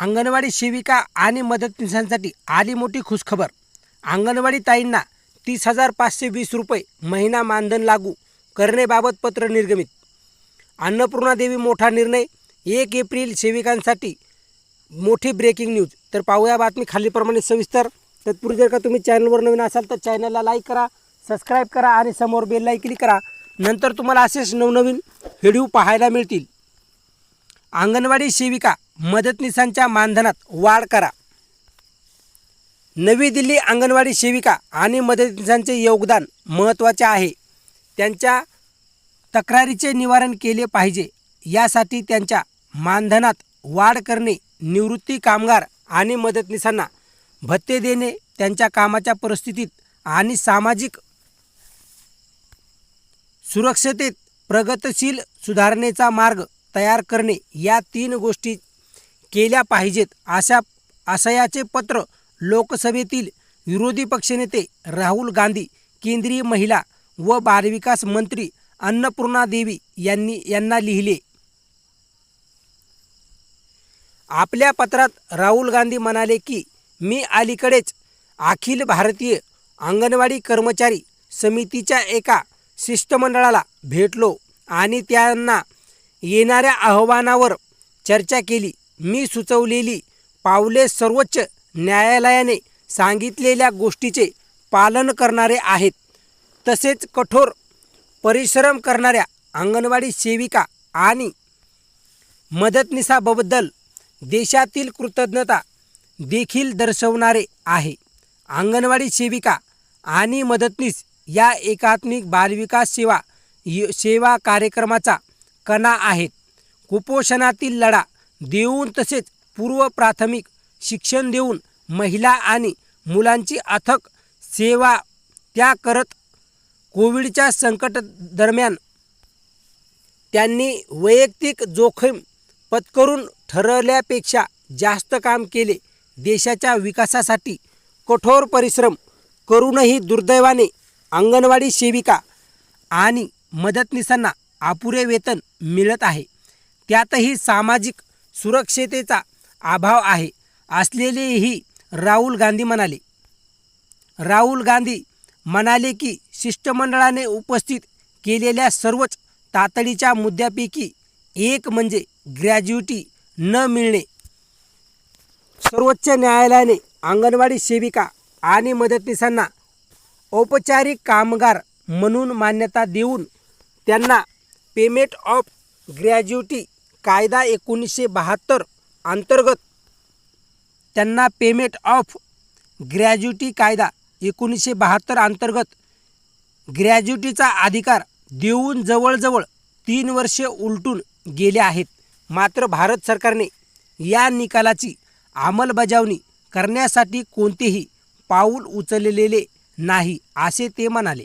अंगणवाडी सेविका आणि मदतनीसांसाठी आली मोठी खुशखबर. अंगणवाडी ताईंना तीस हजार पाचशे वीस रुपये महिना मानधन लागू करण्याबाबत पत्र निर्गमित. अन्नपूर्णा देवी मोठा निर्णय. एक एप्रिल सेविकांसाठी मोठी ब्रेकिंग न्यूज तर पाहूया बातमी खालीप्रमाणे सविस्तर. तत्पूर्वी जर का तुम्ही चॅनलवर नवीन असाल तर चॅनलला लाईक करा सबस्क्राईब करा आणि समोर बेललाही क्लिक करा. नंतर तुम्हाला असेच नवनवीन व्हिडिओ पाहायला मिळतील. अंगणवाडी सेविका मदतनीसांच्या मानधनात वाढ करा. नवी दिल्ली अंगणवाडी सेविका आणि मदतनीसांचे योगदान महत्त्वाचे आहे. त्यांच्या तक्रारीचे निवारण केले पाहिजे. यासाठी त्यांच्या मानधनात वाढ करणे निवृत्ती कामगार आणि मदतनीसांना भत्ते देणे त्यांच्या कामाच्या परिस्थितीत आणि सामाजिक सुरक्षतेत प्रगतशील सुधारणेचा मार्ग तयार करणे या तीन गोष्टी केल्या पाहिजेत अशा आशयाचे पत्र लोकसभेतील विरोधी पक्षनेते राहुल गांधी केंद्रीय महिला व बालविकास मंत्री अन्नपूर्णा देवी यांनी यांना लिहिले. आपल्या पत्रात राहुल गांधी म्हणाले की मी अलीकडेच अखिल भारतीय अंगणवाडी कर्मचारी समितीच्या एका शिष्टमंडळाला भेटलो आणि त्यांना येणाऱ्या आव्हानावर चर्चा केली. मी सुचवलेली पावले सर्वोच्च न्यायालयाने सांगितलेल्या गोष्टीचे पालन करणारे आहेत. तसेच कठोर परिश्रम करणाऱ्या अंगणवाडी सेविका आणि मदतनीसाबद्दल देशातील कृतज्ञता देखील दर्शवणारे आहे. अंगणवाडी सेविका आणि मदतनीस या एकात्मिक बालविकास सेवा य- सेवा कार्यक्रमाचा कणा आहेत. कुपोषणातील लढा देऊन तसेच पूर्व प्राथमिक शिक्षण देऊन महिला आणि मुलांची अथक सेवा त्या करत कोविडच्या संकट दरम्यान त्यांनी वैयक्तिक जोखीम पत्करून ठरवल्यापेक्षा जास्त काम केले. देशाच्या विकासासाठी कठोर परिश्रम करूनही दुर्दैवाने अंगणवाडी सेविका आणि मदतनीसांना अपुरे वेतन मिळत आहे. त्यातही सामाजिक सुरक्षतेचा अभाव आहे असलेलेही राहुल गांधी म्हणाले. राहुल गांधी म्हणाले की शिष्टमंडळाने उपस्थित केलेल्या सर्वच तातडीच्या मुद्द्यापैकी एक म्हणजे ग्रॅज्युटी न मिळणे. सर्वोच्च न्यायालयाने अंगणवाडी सेविका आणि मदतनीसांना औपचारिक कामगार म्हणून मान्यता देऊन त्यांना पेमेंट ऑफ ग्रॅज्युटी कायदा एकोणीसशे बहात्तर अंतर्गत त्यांना पेमेंट ऑफ ग्रॅज्युटी कायदा एकोणीसशे बहात्तर अंतर्गत ग्रॅज्युटीचा अधिकार देऊन जवळजवळ तीन वर्षे उलटून गेले आहेत. मात्र भारत सरकारने या निकालाची अंमलबजावणी करण्यासाठी कोणतेही पाऊल उचललेले नाही असे ते म्हणाले.